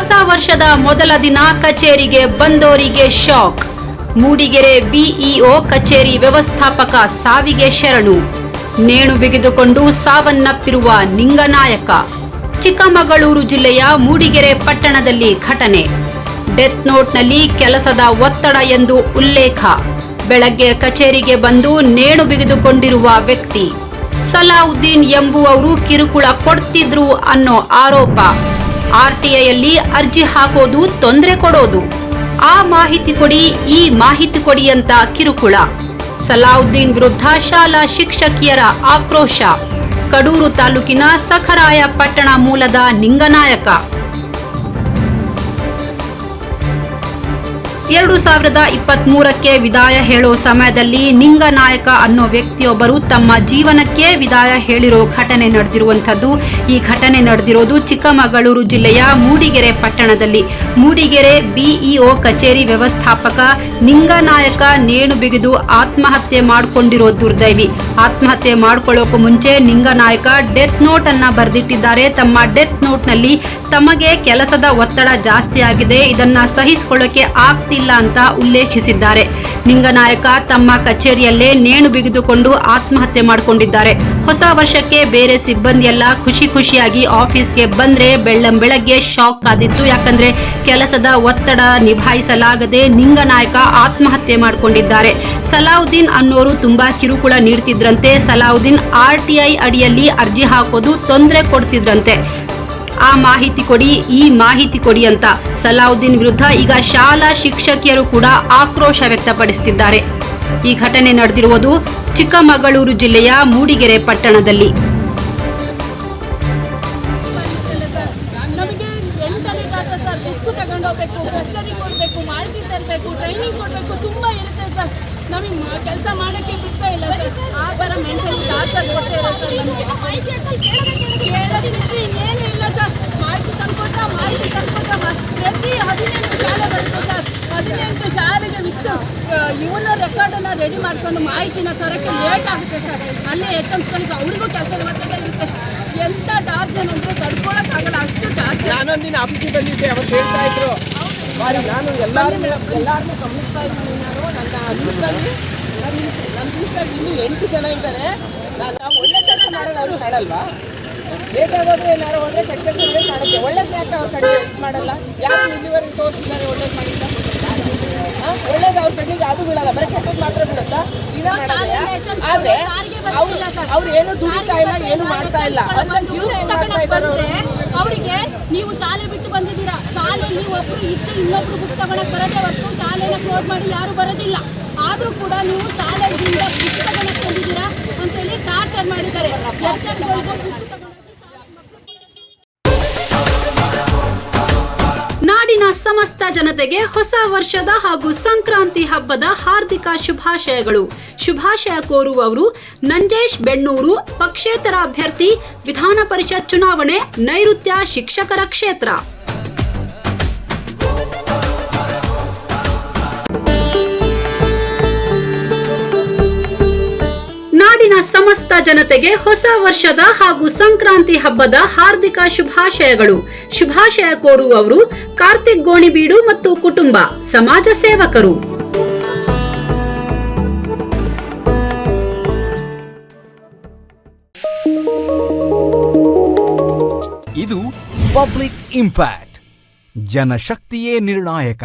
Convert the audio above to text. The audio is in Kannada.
ಹೊಸ ವರ್ಷದ ಮೊದಲ ದಿನ ಕಚೇರಿಗೆ ಬಂದೋರಿಗೆ ಶಾಕ್. ಮೂಡಿಗೆರೆ ಬಿಇಒ ಕಚೇರಿ ವ್ಯವಸ್ಥಾಪಕ ಸಾವಿಗೆ ಶರಣು. ನೇಣು ಬಿಗಿದುಕೊಂಡು ಸಾವನ್ನಪ್ಪಿರುವ ನಿಂಗನಾಯಕ. ಚಿಕ್ಕಮಗಳೂರು ಜಿಲ್ಲೆಯ ಮೂಡಿಗೆರೆ ಪಟ್ಟಣದಲ್ಲಿ ಘಟನೆ. ಡೆತ್ ನೋಟ್ನಲ್ಲಿ ಕೆಲಸದ ಒತ್ತಡ ಎಂದು ಉಲ್ಲೇಖ. ಬೆಳಗ್ಗೆ ಕಚೇರಿಗೆ ಬಂದು ನೇಣು ಬಿಗಿದುಕೊಂಡಿರುವ ವ್ಯಕ್ತಿ. ಸಲಾವುದ್ದೀನ್ ಎಂಬುವವರು ಕಿರುಕುಳ ಕೊಡ್ತಿದ್ರು ಅನ್ನೋ ಆರೋಪ. ಆರ್ಟಿಐಯಲ್ಲಿ ಅರ್ಜಿ ಹಾಕೋದು ತೊಂದರೆ ಕೊಡೋದು. ಆ ಮಾಹಿತಿ ಕೊಡಿ, ಈ ಮಾಹಿತಿ ಕೊಡಿ ಅಂತ ಕಿರುಕುಳ. ಸಲಾವುದ್ದೀನ್ ವಿರುದ್ಧ ಶಾಲಾ ಶಿಕ್ಷಕಿಯರ ಆಕ್ರೋಶ. ಕಡೂರು ತಾಲೂಕಿನ ಸಖರಾಯ ಪಟ್ಟಣ ಮೂಲದ ನಿಂಗನಾಯಕ. ಎರಡು ಸಾವಿರದ ಇಪ್ಪತ್ತ್ ಮೂರಕ್ಕೆ ವಿದಾಯ ಹೇಳೋ ಸಮಯದಲ್ಲಿ ನಿಂಗನಾಯಕ ಅನ್ನೋ ವ್ಯಕ್ತಿಯೊಬ್ಬರು ತಮ್ಮ ಜೀವನಕ್ಕೆ ವಿದಾಯ ಹೇಳಿರೋ ಘಟನೆ ನಡೆದಿರುವಂಥದ್ದು. ಈ ಘಟನೆ ನಡೆದಿರೋದು ಚಿಕ್ಕಮಗಳೂರು ಜಿಲ್ಲೆಯ ಮೂಡಿಗೆರೆ ಪಟ್ಟಣದಲ್ಲಿ. ಮೂಡಿಗೆರೆ ಬಿಇಒ ಕಚೇರಿ ವ್ಯವಸ್ಥಾಪಕ ನಿಂಗನಾಯಕ ನೇಣು ಬಿಗಿದು ಆತ್ಮಹತ್ಯೆ ಮಾಡಿಕೊಂಡಿರೋ ದುರ್ದೈವಿ. ಆತ್ಮಹತ್ಯೆ ಮಾಡ್ಕೊಳ್ಳೋಕು ಮುಂಚೆ ನಿಂಗನಾಯಕ ಡೆತ್ ನೋಟ್ ಅನ್ನ ಬರೆದಿಟ್ಟಿದ್ದಾರೆ. ತಮ್ಮ ಡೆತ್ ನೋಟ್ನಲ್ಲಿ ತಮಗೆ ಕೆಲಸದ ಒತ್ತಡ ಜಾಸ್ತಿ ಆಗಿದೆ ಇದನ್ನ ಸಹಿಸಿಕೊಳ್ಳೋಕೆ ಆಗ್ತಿಲ್ಲ ಅಂತ ಉಲ್ಲೇಖಿಸಿದ್ದಾರೆ. ನಿಂಗನಾಯಕ ತಮ್ಮ ಕಚೇರಿಯಲ್ಲೇ ನೇಣು ಬಿಗಿದುಕೊಂಡು ಆತ್ಮಹತ್ಯೆ ಮಾಡಿಕೊಂಡಿದ್ದಾರೆ. ಹೊಸ ವರ್ಷಕ್ಕೆ ಬೇರೆ ಸಿಬ್ಬಂದಿಯೆಲ್ಲ ಖುಷಿ ಖುಷಿಯಾಗಿ ಆಫೀಸ್ಗೆ ಬಂದ್ರೆ ಬೆಳ್ಳಂ ಬೆಳಗ್ಗೆ ಶಾಕ್ ಆದಿತ್ತು. ಯಾಕಂದ್ರೆ ಕೆಲಸದ ಒತ್ತಡ ನಿಭಾಯಿಸಲಾಗದೆ ನಿಂಗನಾಯಕ ಆತ್ಮಹತ್ಯೆ ಮಾಡಿಕೊಂಡಿದ್ದಾರೆ. ಸಲಾವುದ್ದೀನ್ ಅನ್ನೋರು ತುಂಬಾ ಕಿರುಕುಳ ನೀಡ್ತಿದ್ರಂತೆ. ಸಲಾವುದ್ದೀನ್ ಆರ್ಟಿಐ ಅಡಿಯಲ್ಲಿ ಅರ್ಜಿ ಹಾಕೋದು ತೊಂದರೆ ಕೊಡ್ತಿದ್ರಂತೆ. ಆ ಮಾಹಿತಿ ಕೊಡಿ, ಈ ಮಾಹಿತಿ ಕೊಡಿ ಅಂತ ಸಲಾವುದ್ದೀನ್ ವಿರುದ್ಧ ಈಗ ಶಾಲಾ ಶಿಕ್ಷಕಿಯರು ಕೂಡ ಆಕ್ರೋಶ ವ್ಯಕ್ತಪಡಿಸುತ್ತಿದ್ದಾರೆ ಈ ಘಟನೆ ನಡೆದಿರುವುದು ಚಿಕ್ಕಮಗಳೂರು ಜಿಲ್ಲೆಯ ಮೂಡಿಗೆರೆ ಪಟ್ಟಣದಲ್ಲಿ. ಟ್ರೈನಿಂಗ್ ಇರುತ್ತೆ ಸರ್. ನಮಗೆ ಕೆಲಸ ಮಾಡೋಕ್ಕೆ ಬಿಡ್ತಾ ಇಲ್ಲ ಸರ್. ಆ ಥರ ಮೆಂಟಲ್ ಟಾರ್ಚರ್ ಕೊಡ್ತಾ ಇಲ್ಲ ಸರ್ ನಮಗೆ. ಕೇಳೋದಕ್ಕೆ ಇನ್ನೇನು ತಂದ್ಕೊಟ್ಟ ಮಾಹಿತಿ ಮ- ಪ್ರತಿ ಹದಿನೆಂಟು ಶಾಲೆ ಬರುತ್ತೆ ಸರ್ ಹದಿನೆಂಟು ಶಾಲೆಗೆ ಬಿಟ್ಟು ಇವನ ರೆಕಾರ್ಡನ್ನು ರೆಡಿ ಮಾಡ್ಕೊಂಡು ಮಾಹಿತಿನ ತರೋಕ್ಕೆ ಲೇಟ್ ಆಗುತ್ತೆ ಸರ್. ಅಲ್ಲೇ ಎಚ್ಚರಿಸ್ಕೊಳ್ಳಿಕ್ಕೆ ಅವ್ರಿಗೂ ಕೆಲಸದ ಒತ್ತಡ ಇರುತ್ತೆ. ಎಂಥ ಟಾರ್ಚರ್ ಅಂದರೆ ತಡ್ಕೊಳಕ್ಕಾಗಲ್ಲ ಅಷ್ಟು ನಾನೊಂದು ನಾನೊಂದಿನ ಆಫೀಸಿಗೆ ಬಂದಿದ್ದೆ ಅವತ್ತು ಹೇಳ್ತಾ ಇದ್ರು. ನಾನು ಎಲ್ಲಾರನ್ನೂ ಎಲ್ಲಾರನ್ನೂ ಗಮನಿಸ್ತಾ ಇದ್ದೀನಿ ನಾನು. ನನ್ನ ಲೀಸ್ಟಲ್ಲಿ ನನ್ನ ಲೀಸ್ಟ್ ನನ್ನ ಲೀಸ್ಟಲ್ಲಿ ಇನ್ನೂ ಎಂಟು ಜನ ಇದ್ದಾರೆ. ನಾನು ಒಳ್ಳೆ ಕೆಲಸ ಮಾಡೋದು ಅವ್ರಿಗೆ ಕಾಣಲ್ವಾ ಏನಾದ್ರು ಏನಾರು ಹೋದ್ರೆ ಕೆಟ್ಟ ಕೆಲಸ ಮಾಡಿದ್ರೆ ಕಾಣುತ್ತೆ. ಒಳ್ಳೇದು ಯಾಕೆ ಅವ್ರ ಕಡೆ ಇದು ಮಾಡಲ್ಲ? ಯಾರು ಇಲ್ಲಿವರೆಗೆ ತೋರಿಸಿದ್ದಾರೆ ಒಳ್ಳೇದು ಮಾಡಿಲ್ಲ ಒಳ್ಳೇದು ಅವ್ರ ಕಣ್ಣಿಗೆ ಅದು ಬೀಳಲ್ಲ. ಬರೀ ಕೆಟ್ಟದ್ದು ಮಾತ್ರ ಬೀಳುತ್ತಾ? ದಿನ ಆದರೆ ಅವ್ರು ಅವ್ರು ಏನು ದುಡಿತಾ ಇಲ್ಲ ಏನು ಮಾಡ್ತಾ ಇಲ್ಲ. ಅವ್ರು ನನ್ನ ಜೀವನ ಮಾಡ್ತಾ ಇದ್ದಾರೆ ಅವರಿಗೆ ನೀವು ಶಾಲೆ ಬಿಟ್ಟು ಬಂದಿದ್ದೀರಾ? ಶಾಲೆಯಲ್ಲಿ ಒಬ್ರು ಇದ್ದು ಇನ್ನೊಬ್ರು ಬುಕ್ ತಗೊಳಕ್ ಬರೋದೇ ಹೊರತು ಶಾಲೆನ ಕ್ಲೋಸ್ ಮಾಡಿ ಯಾರು ಬರೋದಿಲ್ಲ. ಆದ್ರೂ ಕೂಡ ನೀವು ಶಾಲೆಯಿಂದ ಬುಕ್ ತಗೊಳಕ್ ಬಂದಿದ್ದೀರಾ? ಅಂತೇಳಿ ಟಾರ್ಚರ್ ಮಾಡಿದ್ದಾರೆ. ಟಾರ್ಚರ್ ಬುಕ್ ತಗೊಂಡೋಗಿ ಸಮಸ್ತ ಜನತೆಗೆ ಹೊಸ ವರ್ಷದ ಹಾಗೂ ಸಂಕ್ರಾಂತಿ ಹಬ್ಬದ ಹಾರ್ದಿಕ ಶುಭಾಶಯಗಳು. ಶುಭಾಶಯ ಕೋರುವವರು ನಂಜೇಶ್ ಬೆಣ್ಣೂರು, ಪಕ್ಷೇತರ ಅಭ್ಯರ್ಥಿ, ವಿಧಾನ ಪರಿಷತ್ ಚುನಾವಣೆ, ನೈಋತ್ಯ ಶಿಕ್ಷಕರ ಕ್ಷೇತ್ರ. ಸಮಸ್ತ ಜನತೆಗೆ ಹೊಸ ವರ್ಷದ ಹಾಗೂ ಸಂಕ್ರಾಂತಿ ಹಬ್ಬದ ಹಾರ್ದಿಕ ಶುಭಾಶಯಗಳು. ಶುಭಾಶಯ ಕೋರುವವರು ಕಾರ್ತಿಕ್ ಗೋಣಿಬೀಡು ಮತ್ತು ಕುಟುಂಬ, ಸಮಾಜ ಸೇವಕರು. ಇದು ಪಬ್ಲಿಕ್ ಇಂಪ್ಯಾಕ್ಟ್, ಜನಶಕ್ತಿಯೇ ನಿರ್ಣಾಯಕ.